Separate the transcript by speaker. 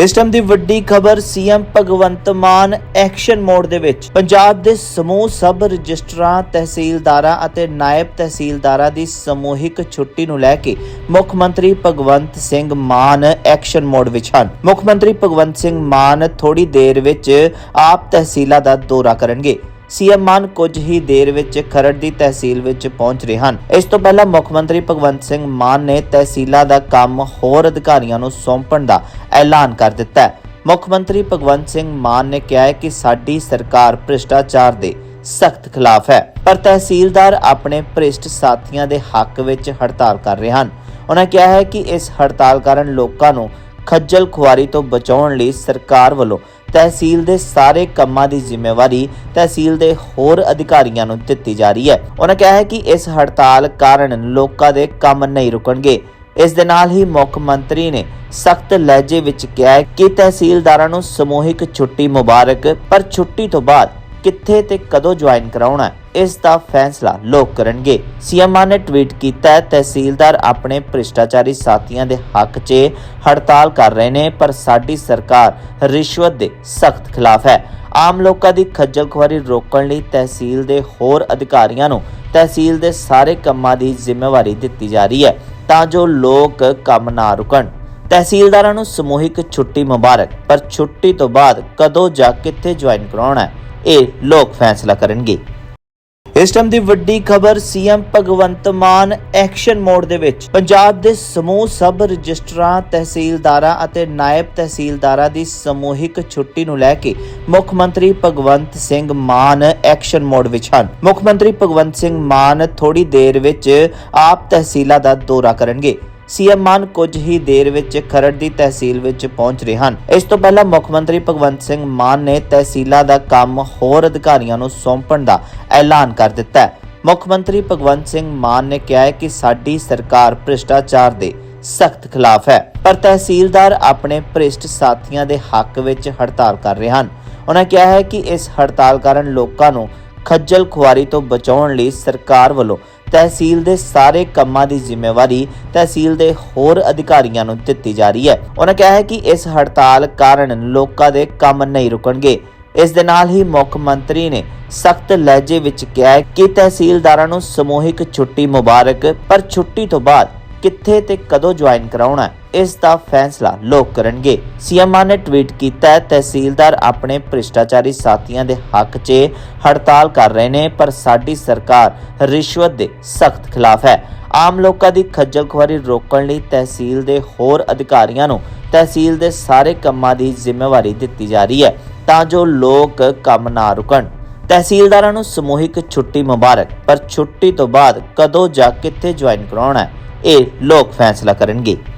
Speaker 1: ਇਸ ਟਾਈਮ ਦੀ ਵੱਡੀ ਖਬਰ CM Bhagwant Mann action mode ਦੇ ਵਿੱਚ। ਪੰਜਾਬ ਦੇ ਸਮੂਹ ਸਬ ਰਜਿਸਟਰਾਂ, ਤਹਿਸੀਲਦਾਰਾਂ ਅਤੇ ਨਾਇਬ ਤਹਿਸੀਲਦਾਰਾਂ ਦੀ ਸਮੂਹਿਕ ਛੁੱਟੀ ਨੂੰ ਲੈ ਕੇ ਮੁੱਖ ਮੰਤਰੀ ਭਗਵੰਤ ਸਿੰਘ ਮਾਨ ਐਕਸ਼ਨ ਮੋਡ ਵਿੱਚ ਹਨ। ਮੁੱਖ ਮੰਤਰੀ ਭਗਵੰਤ ਸਿੰਘ ਮਾਨ ਥੋੜੀ ਦੇਰ ਵਿੱਚ ਆਪ ਤਹਿਸੀਲਾਂ ਦਾ ਦੌਰਾ ਕਰਨਗੇ। ਸੀਐਮ ਮਾਨ ਕੁਝ ਹੀ ਦੇਰ ਵਿੱਚ ਖਰੜ ਦੀ ਤਹਿਸੀਲ ਵਿੱਚ ਪਹੁੰਚ ਰਹੇ ਹਨ। ਇਸ ਤੋਂ ਪਹਿਲਾਂ ਮੁੱਖ ਮੰਤਰੀ ਭਗਵੰਤ ਸਿੰਘ ਮਾਨ ਨੇ ਤਹਿਸੀਲਾਂ ਦਾ ਕੰਮ ਹੋਰ ਅਧਿਕਾਰੀਆਂ ਨੂੰ ਸੌਂਪਣ ਦਾ ਐਲਾਨ ਕਰ ਦਿੱਤਾ ਹੈ। ਮੁੱਖ ਮੰਤਰੀ ਭਗਵੰਤ ਸਿੰਘ ਮਾਨ ਨੇ ਕਿਹਾ ਹੈ ਕਿ ਸਾਡੀ ਸਰਕਾਰ ਭ੍ਰਿਸ਼ਟਾਚਾਰ ਦੇ ਸਖਤ ਖਿਲਾਫ ਹੈ, ਪਰ ਤਹਿਸੀਲਦਾਰ ਆਪਣੇ ਭ੍ਰਿਸ਼ਟ ਸਾਥੀਆਂ ਦੇ ਹੱਕ ਵਿੱਚ ਹੜਤਾਲ ਕਰ ਰਹੇ ਹਨ। ਉਹਨਾਂ ਕਿਹਾ ਹੈ ਕਿ ਇਸ ਹੜਤਾਲ ਕਾਰਨ ਲੋਕਾਂ ਨੂੰ ਖੱਜਲ ਖੁਆਰੀ ਤੋਂ ਬਚਾਉਣ ਲਈ ਸਰਕਾਰ ਵੱਲੋਂ ਤਹਿਸੀਲ ਦੇ ਸਾਰੇ ਕੰਮਾਂ ਦੀ ਜ਼ਿੰਮੇਵਾਰੀ ਤਹਿਸੀਲ ਦੇ ਹੋਰ ਅਧਿਕਾਰੀਆਂ ਨੂੰ ਦਿੱਤੀ ਜਾ ਰਹੀ ਹੈ। ਉਹਨਾਂ ਕਿਹਾ ਹੈ ਕਿ ਇਸ ਹੜਤਾਲ ਕਾਰਨ ਲੋਕਾਂ ਦੇ ਕੰਮ ਨਹੀਂ ਰੁਕਣਗੇ। ਇਸ ਦੇ ਨਾਲ ਹੀ ਮੁੱਖ ਮੰਤਰੀ ਨੇ ਸਖਤ ਲਹਿਜੇ ਵਿੱਚ ਕਿਹਾ ਕਿ ਤਹਿਸੀਲਦਾਰਾਂ ਨੂੰ ਸਮੂਹਿਕ ਛੁੱਟੀ ਮੁਬਾਰਕ, ਪਰ ਛੁੱਟੀ ਤੋਂ ਬਾਅਦ ਕਿੱਥੇ ਤੇ ਕਦੋਂ ਜੁਆਇਨ ਕਰਾਉਣਾ ਹੈ, ਇਸ ਦਾ ਫੈਸਲਾ ਲੋਕ ਕਰਨਗੇ। ਸੀਐਮ ਨੇ ਟਵੀਟ ਕੀਤਾ ਹੈ, ਤਹਿਸੀਲਦਾਰ ਆਪਣੇ ਭ੍ਰਿਸ਼ਟਾਚਾਰੀ ਸਾਥੀਆਂ ਦੇ ਹੱਕ 'ਚ ਹੜਤਾਲ ਕਰ ਰਹੇ ਨੇ, ਪਰ ਸਾਡੀ ਸਰਕਾਰ ਰਿਸ਼ਵਤ ਦੇ ਸਖਤ ਖਿਲਾਫ ਹੈ। ਆਮ ਲੋਕਾਂ ਦੀ ਖੱਜਲ ਖੁਆਰੀ ਰੋਕਣ ਲਈ ਤਹਿਸੀਲ ਦੇ ਹੋਰ ਅਧਿਕਾਰੀਆਂ ਨੂੰ ਤਹਿਸੀਲ ਦੇ ਸਾਰੇ ਕੰਮਾਂ ਦੀ ਜ਼ਿੰਮੇਵਾਰੀ ਦਿੱਤੀ ਜਾ ਰਹੀ ਹੈ, ਤਾਂ ਜੋ ਲੋਕ ਕੰਮ ਨਾ ਰੁਕਣ। ਤਹਿਸੀਲਦਾਰਾਂ ਨੂੰ ਸਮੂਹਿਕ ਛੁੱਟੀ ਮੁਬਾਰਕ, ਪਰ ਛੁੱਟੀ ਤੋਂ ਬਾਅਦ ਕਦੋਂ ਜਾਂ ਕਿੱਥੇ ਜੁਆਇਨ ਕਰਾਉਣਾ ਹੈ ਇਹ ਲੋਕ ਫੈਸਲਾ ਕਰਨਗੇ। ਇਸ ਟਾਈਮ ਦੀ ਵੱਡੀ ਖਬਰ CM Bhagwant Mann action mode ਦੇ ਵਿੱਚ। ਪੰਜਾਬ ਦੇ ਸਮੂਹ ਸਬ ਰਜਿਸਟਰਾਂ, ਤਹਿਸੀਲਦਾਰਾਂ ਅਤੇ ਨਾਇਬ ਤਹਿਸੀਲਦਾਰਾਂ ਦੀ ਸਮੂਹਿਕ ਛੁੱਟੀ ਨੂੰ ਲੈ ਕੇ ਮੁੱਖ ਮੰਤਰੀ ਭਗਵੰਤ ਸਿੰਘ ਮਾਨ ਐਕਸ਼ਨ ਮੋਡ ਵਿੱਚ ਹਨ। ਮੁੱਖ ਮੰਤਰੀ ਭਗਵੰਤ ਸਿੰਘ ਮਾਨ ਥੋੜੀ ਦੇਰ ਵਿੱਚ ਆਪ ਤਹਿਸੀਲਾਂ ਦਾ ਦੌਰਾ ਕਰਨਗੇ। ਸੀਐਮ ਮਾਨ ਕੁਝ ਹੀ ਦੇਰ ਵਿੱਚ ਖਰੜ ਦੀ ਤਹਿਸੀਲ ਵਿੱਚ ਪਹੁੰਚ ਰਹੇ ਹਨ। ਇਸ ਤੋਂ ਪਹਿਲਾਂ ਮੁੱਖ ਮੰਤਰੀ ਭਗਵੰਤ ਸਿੰਘ ਮਾਨ ਨੇ ਤਹਿਸੀਲਾਂ ਦਾ ਕੰਮ ਹੋਰ ਅਧਿਕਾਰੀਆਂ ਨੂੰ ਸੌਂਪਣ ਦਾ ਐਲਾਨ ਕਰ ਦਿੱਤਾ ਹੈ। ਮੁੱਖ ਮੰਤਰੀ ਭਗਵੰਤ ਸਿੰਘ ਮਾਨ ਨੇ ਕਿਹਾ ਹੈ ਕਿ ਸਾਡੀ ਸਰਕਾਰ ਭ੍ਰਿਸ਼ਟਾਚਾਰ ਦੇ ਸਖਤ ਖਿਲਾਫ ਹੈ, ਪਰ ਤਹਿਸੀਲਦਾਰ ਆਪਣੇ ਭ੍ਰਿਸ਼ਟ ਸਾਥੀਆਂ ਦੇ ਹੱਕ ਵਿੱਚ ਹੜਤਾਲ ਕਰ ਰਹੇ ਹਨ। ਉਹਨਾਂ ਕਿਹਾ ਹੈ ਕਿ ਇਸ ਹੜਤਾਲ ਕਾਰਨ ਲੋਕਾਂ ਨੂੰ ਖੱਜਲ ਖੁਆਰੀ ਤੋਂ ਬਚਾਉਣ ਲਈ ਸਰਕਾਰ ਵੱਲੋਂ ਤਹਿਸੀਲ ਦੇ ਸਾਰੇ ਕੰਮਾਂ ਦੀ ਜ਼ਿੰਮੇਵਾਰੀ ਤਹਿਸੀਲ ਦੇ ਹੋਰ ਅਧਿਕਾਰੀਆਂ ਨੂੰ ਦਿੱਤੀ ਜਾ ਰਹੀ ਹੈ। ਉਹਨਾਂ ਕਿਹਾ ਹੈ ਕਿ ਇਸ ਹੜਤਾਲ ਕਾਰਨ ਲੋਕਾਂ ਦੇ ਕੰਮ ਨਹੀਂ ਰੁਕਣਗੇ। ਇਸ ਦੇ ਨਾਲ ਹੀ ਮੁੱਖ ਮੰਤਰੀ ਨੇ ਸਖਤ ਲਹਿਜੇ ਵਿੱਚ ਕਿਹਾ ਕਿ ਤਹਿਸੀਲਦਾਰਾਂ ਨੂੰ ਸਮੂਹਿਕ ਛੁੱਟੀ ਮੁਬਾਰਕ, ਪਰ ਛੁੱਟੀ ਤੋਂ ਬਾਅਦ ਕਿੱਥੇ ਤੇ ਕਦੋਂ ਜੁਆਇਨ ਕਰਾਉਣਾ ਇਸ ਦਾ ਫੈਸਲਾ ਲੋਕ ਕਰਨਗੇ। ਸੀਐਮ ਨੇ ਟਵੀਟ ਕੀਤਾ ਤਹਿਸੀਲਦਾਰ ਆਪਣੇ ਭ੍ਰਿਸ਼ਟਾਚਾਰੀ ਸਾਥੀਆਂ ਦੇ ਹੱਕ 'ਚ ਹੜਤਾਲ ਕਰ ਰਹੇ ਨੇ, ਪਰ ਸਾਡੀ ਸਰਕਾਰ ਰਿਸ਼ਵਤ ਦੇ ਸਖਤ ਖਿਲਾਫ ਹੈ। ਆਮ ਲੋਕਾਂ ਦੀ ਖੱਜਲ ਖੁਆਰੀ ਰੋਕਣ ਲਈ ਤਹਿਸੀਲ ਦੇ ਹੋਰ ਅਧਿਕਾਰੀਆਂ ਨੂੰ ਤਹਿਸੀਲ ਦੇ ਸਾਰੇ ਕੰਮਾਂ ਦੀ ਜ਼ਿੰਮੇਵਾਰੀ ਦਿੱਤੀ ਜਾ ਰਹੀ ਹੈ, ਤਾਂ ਜੋ ਲੋਕ ਕੰਮ ਨਾ ਰੁਕਣ। ਤਹਿਸੀਲਦਾਰਾਂ ਨੂੰ ਸਮੂਹਿਕ ਛੁੱਟੀ ਮੁਬਾਰਕ, ਪਰ ਛੁੱਟੀ ਤੋਂ ਬਾਅਦ ਕਦੋਂ ਜਾ ਕਿੱਥੇ ਜੁਆਇਨ ਕਰਾਉਣਾ ਹੈ ਇਹ ਲੋਕ ਫੈਸਲਾ ਕਰਨਗੇ।